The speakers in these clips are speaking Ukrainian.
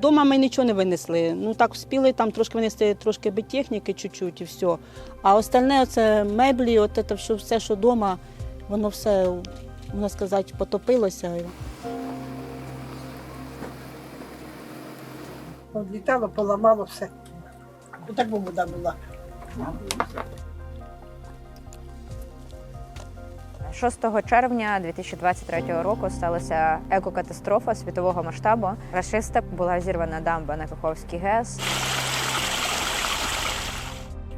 Дома ми нічого не винесли. Ну так вспіли там трошки винести трошки техніки, чуть-чуть і все. А остальне це меблі, от це що все, що вдома, воно все, можна сказати, потопилося. Відлітало, поламало все. Отак вода була. 6 червня 2023 року сталася екокатастрофа світового масштабу. Рашиста була зірвана дамба на Каховський ГЕС.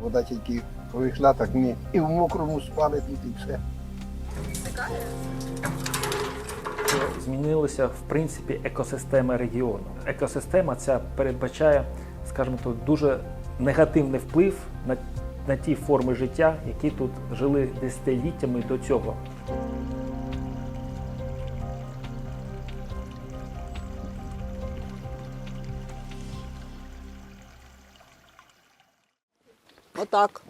Вода тільки пройшла, так ми і в мокрому спали тут, і все. Змінилися в принципі екосистеми регіону. Екосистема ця передбачає, скажімо так, дуже негативний вплив на, на ті форми життя, які тут жили десятиліттями до цього. Отак.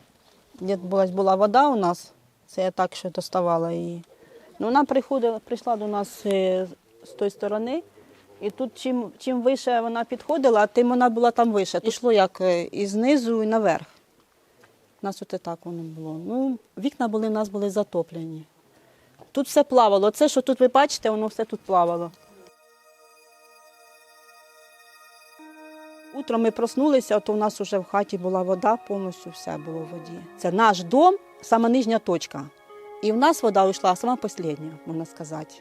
Де була, була вода у нас, це я так що доставала її. Ну, вона приходила, прийшла до нас е, з тої сторони, і тут чим, чим вище вона підходила, тим вона була там вище. Йшло як е, і знизу, і наверх. У нас от і так воно було. Ну, вікна були, у нас були затоплені. Тут все плавало. Це, що тут ви бачите, воно все тут плавало. Утром ми проснулися, то у нас вже в хаті була вода, повністю все було в воді. Це наш дом, сама нижня точка. І в нас вода йшла сама остання, можна сказати.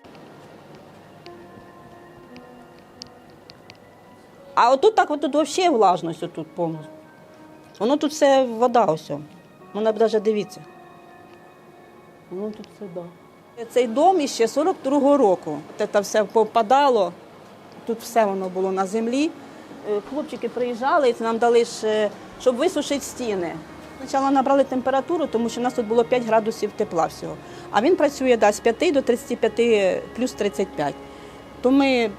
А отут так, отут взагалі влажність отут повністю. Воно тут все вода ось. Вона навіть дивіться. Воно тут все да. Цей дом іще 42-го року. Це все попадало. Тут все воно було на землі. Е, Хлопчики приїжджали, і нам дали ж, щоб висушити стіни. Спочатку набрали температуру, тому що в нас тут було 5 градусів тепла всього. А він працює да, з 5 до 35 плюс 35. То ми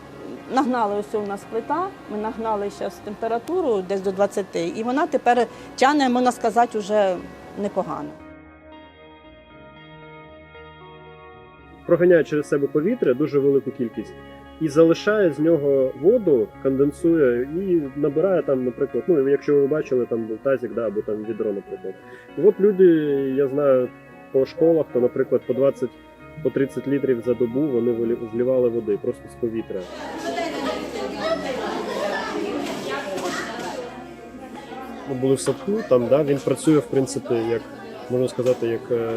нагнали ось у нас плита, ми нагнали зараз температуру десь до 20, і вона тепер тягне, можна сказати, вже непогано. проганяє через себе повітря дуже велику кількість і залишає з нього воду, конденсує і набирає там, наприклад, ну якщо ви бачили там тазик, да, або там відро, наприклад. І от люди, я знаю, по школах, то, наприклад, по 20 по 30 літрів за добу вони злівали води просто з повітря. Ми були в садку, там да, він працює, в принципі, як можна сказати, як е,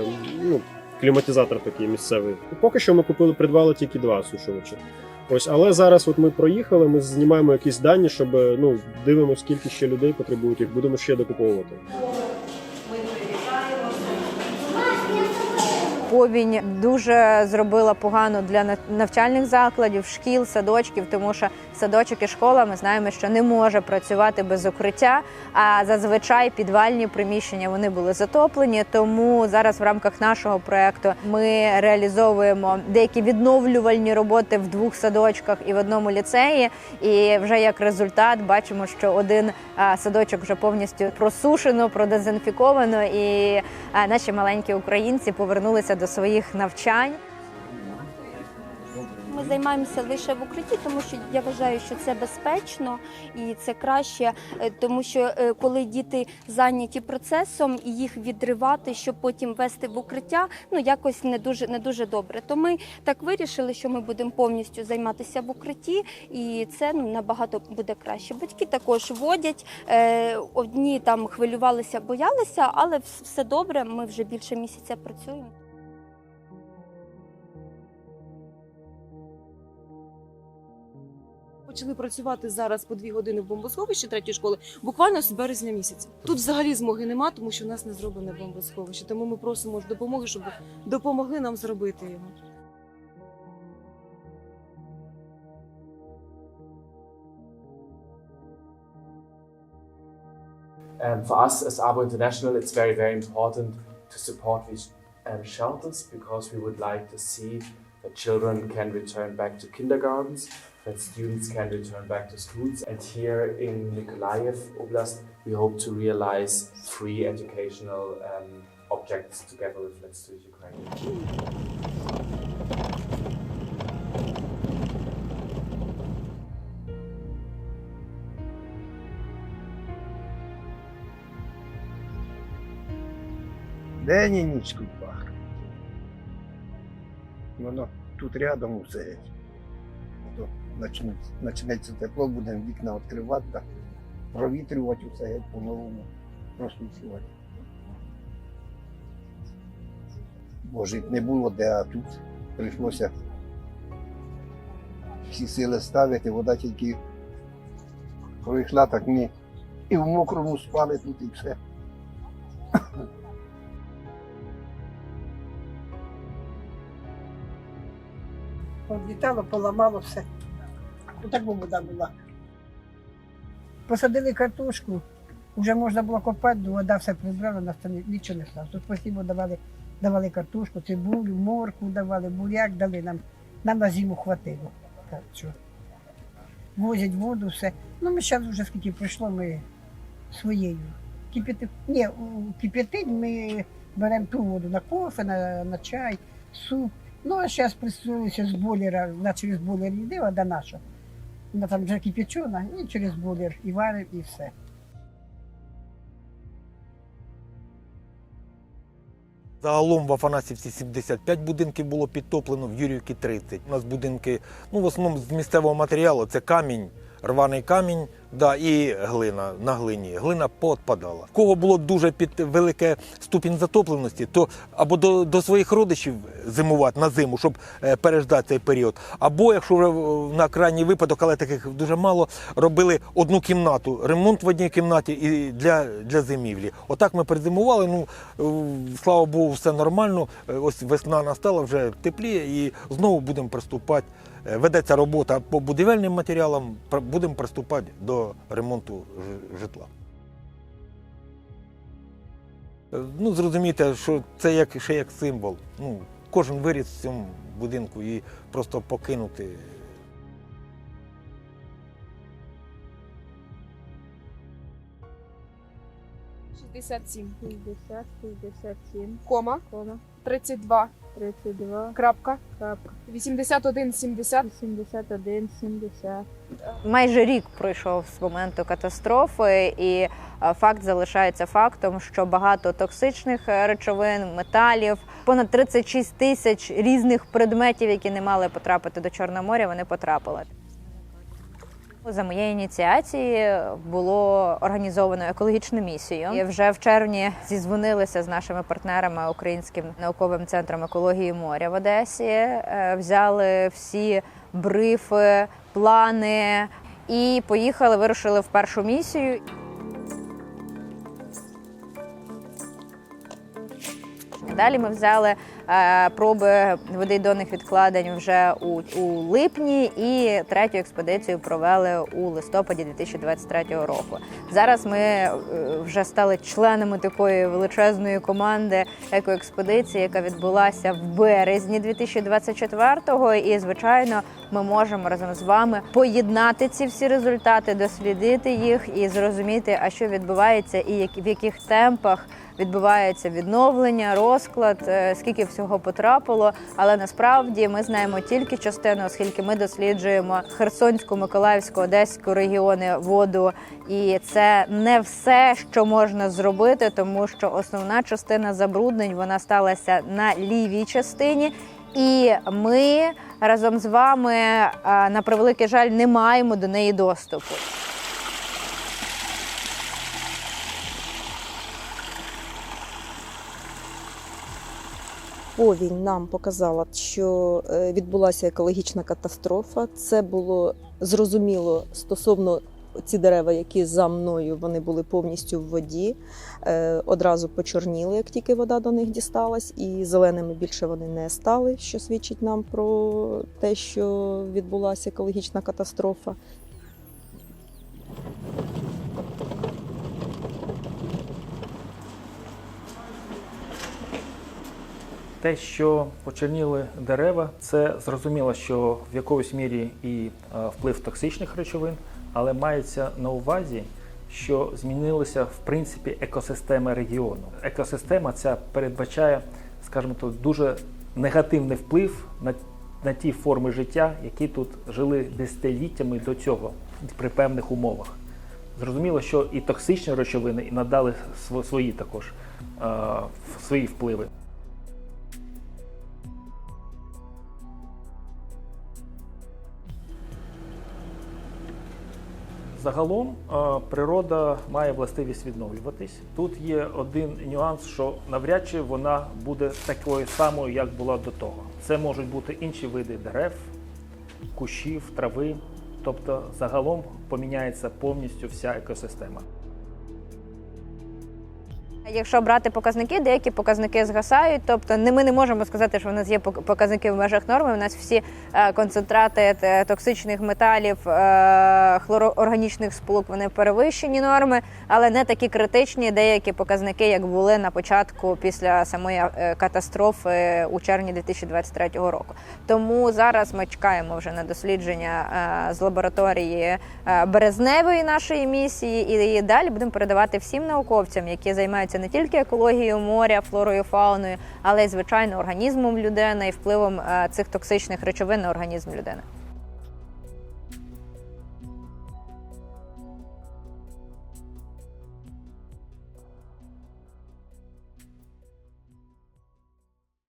ну, кліматизатор такий місцевий. Поки що ми купили, придбали тільки два сушувачі. Ось, але зараз от ми проїхали, ми знімаємо якісь дані, щоб ну дивимося, скільки ще людей потребують їх, будемо ще докуповувати. Повінь дуже зробила погано для на- навчальних закладів, шкіл, садочків, тому що садочок і школа ми знаємо, що не може працювати без укриття. А зазвичай підвальні приміщення вони були затоплені. Тому зараз в рамках нашого проекту ми реалізовуємо деякі відновлювальні роботи в двох садочках і в одному ліцеї. І вже як результат бачимо, що один садочок вже повністю просушено, продезінфіковано, і наші маленькі українці повернулися до своїх навчань. Ми займаємося лише в укритті, тому що я вважаю, що це безпечно і це краще, е, тому що е, коли діти зайняті процесом і їх відривати, щоб потім вести в укриття, ну якось не дуже не дуже добре. То ми так вирішили, що ми будемо повністю займатися в укритті, і це ну набагато буде краще. Батьки також водять. е, Одні там хвилювалися, боялися, але все добре. Ми вже більше місяця працюємо. Почали працювати зараз по дві години в бомбосховищі третьої школи, буквально з березня місяця. Тут взагалі змоги нема, тому що в нас не зроблене бомбосховище. Тому ми просимо допомоги, щоб допомогли нам зробити його. Um, for us as ABO International, it's very, very important to support these um, shelters because we would like to see that children can return back to kindergartens, that students can return back to schools. And here in Nikolaev Oblast, we hope to realize free educational um, objects together with Let's Do Ukraine. День і ніч тут пахне. Воно тут рядом все. Почнеться, тепло, будемо вікна відкривати, так, провітрювати усе геть по-новому, розпустувати. Бо жити не було де, а тут прийшлося всі сили ставити, вода тільки пройшла, так ми і в мокрому спали тут і все. Облітало, поламало все. Отак би вода була. Посадили картошку, вже можна було копати, вода все прибрала, нас там нічого не стало. Тут постійно давали, давали картошку, цибулю, морку давали, буряк дали нам. Нам на зиму хватило. Так, що. Возять воду, все. Ну, ми зараз вже скільки пройшло, ми своєю. Кипяти... Ні, кипятить ми беремо ту воду на кофе, на, на чай, суп. Ну, а зараз пристроїлися з бойлера, вона через бойлер йде, вода наша. Вона там вже кипячена, і через булер, і варив, і все. Загалом в Афанасівці 75 будинків було підтоплено, в Юрівці 30. У нас будинки, ну в основному з місцевого матеріалу це камінь, рваний камінь, да, і глина на глині. Глина поотпадала. Кого було дуже під велике ступінь затопленості, то або до, до своїх родичів зимувати на зиму, щоб е, переждати цей період. Або, якщо вже на крайній випадок, але таких дуже мало, робили одну кімнату, ремонт в одній кімнаті і для, для зимівлі. Отак ми перезимували. Ну слава Богу, все нормально. Е, Ось весна настала, вже тепліє, і знову будемо приступати. Е, Ведеться робота по будівельним матеріалам, будемо приступати до ремонту житла. Е, Ну, зрозумійте, що це як, ще як символ. Ну, кожен виріс в цьому будинку і просто покинути. Шістдесят сім. 60, 67, Кома. кома, 32. 32, Крапка. крапка, 81, 70. 71, 70. Майже рік пройшов з моменту катастрофи, і е, факт залишається фактом, що багато токсичних е, речовин, металів, понад 36 тисяч різних предметів, які не мали потрапити до Чорного моря, вони потрапили. За моєї ініціації було організовано екологічну місію. І вже в червні зізвонилися з нашими партнерами Українським науковим центром екології моря в Одесі. е, Взяли всі брифи, плани і поїхали, вирушили в першу місію. Далі ми взяли проби водойдонних відкладень вже у, у липні і третю експедицію провели у листопаді 2023 року. Зараз ми е, вже стали членами такої величезної команди екоекспедиції, яка відбулася в березні 2024-го. І звичайно, ми можемо разом з вами поєднати ці всі результати, дослідити їх і зрозуміти, а що відбувається, і в яких темпах відбувається відновлення, розклад, е, скільки всього потрапило. Але насправді ми знаємо тільки частину, оскільки ми досліджуємо Херсонську, Миколаївську, Одеську регіони воду. І це не все, що можна зробити, тому що основна частина забруднень вона сталася на лівій частині. І ми разом з вами, е, на превеликий жаль, не маємо до неї доступу. Повінь нам показала, що е, відбулася екологічна катастрофа. Це було зрозуміло стосовно ці дерева, які за мною вони були повністю в воді. е, Одразу почорніли, як тільки вода до них дісталась, і зеленими більше вони не стали, що свідчить нам про те, що відбулася екологічна катастрофа. Те, що почерніли дерева, це зрозуміло, що в якоїсь мірі і е, вплив токсичних речовин, але мається на увазі, що змінилися в принципі екосистеми регіону. Екосистема ця передбачає, скажімо так, дуже негативний вплив на, на ті форми життя, які тут жили десятиліттями до цього при певних умовах. Зрозуміло, що і токсичні речовини і надали свої також свої впливи. Загалом природа має властивість відновлюватись. Тут є один нюанс, що навряд чи вона буде такою самою, як була до того. Це можуть бути інші види дерев, кущів, трави. Тобто загалом поміняється повністю вся екосистема. Якщо брати показники, деякі показники згасають. Тобто не ми не можемо сказати, що в нас є показники в межах норми. У нас всі е, концентрати е, токсичних металів, е, хлороорганічних сполук вони перевищені норми, але не такі критичні деякі показники, як були на початку після самої катастрофи у червні 2023 року. Тому зараз ми чекаємо вже на дослідження з лабораторії березневої нашої місії, і далі будемо передавати всім науковцям, які займаються не тільки екологією моря, флорою, фауною, але й звичайно організмом людини і впливом е, цих токсичних речовин на організм людини.